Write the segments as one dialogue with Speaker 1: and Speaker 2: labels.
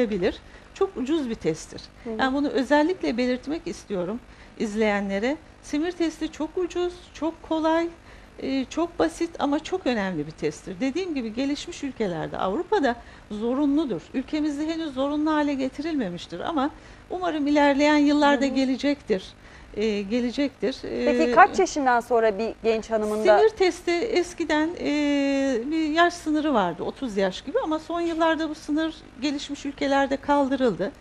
Speaker 1: yapılabilir. Çok ucuz bir testtir. Yani bunu özellikle belirtmek istiyorum izleyenlere. Simir testi çok ucuz, çok kolay, e, çok basit ama çok önemli bir testtir. Dediğim gibi gelişmiş ülkelerde, Avrupa'da zorunludur. Ülkemizde henüz zorunlu hale getirilmemiştir ama umarım ilerleyen yıllarda gelecektir. E, gelecektir.
Speaker 2: Peki
Speaker 1: E,
Speaker 2: kaç yaşından sonra bir genç hanımın da
Speaker 1: Simir testi eskiden e, bir yaş sınırı vardı 30 yaş gibi ama son yıllarda bu sınır gelişmiş ülkelerde kaldırıldı.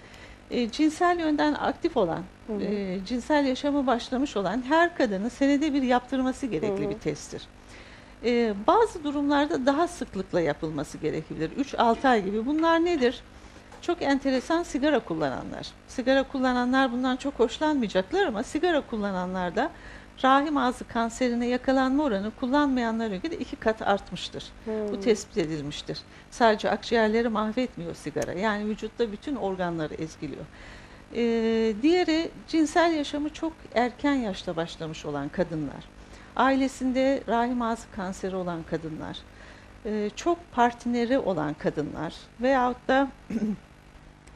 Speaker 1: E, cinsel yönden aktif olan, e, cinsel yaşamı başlamış olan her kadının senede bir yaptırması gerekli bir testtir. E, bazı durumlarda daha sıklıkla yapılması gerekebilir. 3-6 ay gibi. Bunlar nedir? Çok enteresan sigara kullananlar. Sigara kullananlar bundan çok hoşlanmayacaklar ama sigara kullananlarda da rahim ağzı kanserine yakalanma oranı kullanmayanlara göre iki kat artmıştır. Bu tespit edilmiştir. Sadece akciğerleri mahvetmiyor sigara. Yani vücutta bütün organları ezgiliyor. Ee, diğeri cinsel yaşamı çok erken yaşta başlamış olan kadınlar. Ailesinde rahim ağzı kanseri olan kadınlar. Ee, çok partneri olan kadınlar veyahut da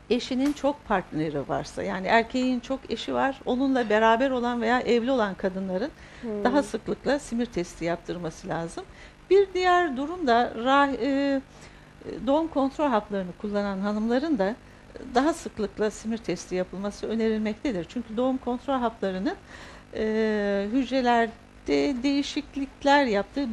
Speaker 1: eşinin çok partneri varsa yani erkeğin çok eşi var onunla beraber olan veya evli olan kadınların daha sıklıkla simir testi yaptırması lazım. Bir diğer durum da rah- e, doğum kontrol haplarını kullanan hanımların da daha sıklıkla simir testi yapılması önerilmektedir. Çünkü doğum kontrol haplarının e, hücrelerde değişiklikler yaptığı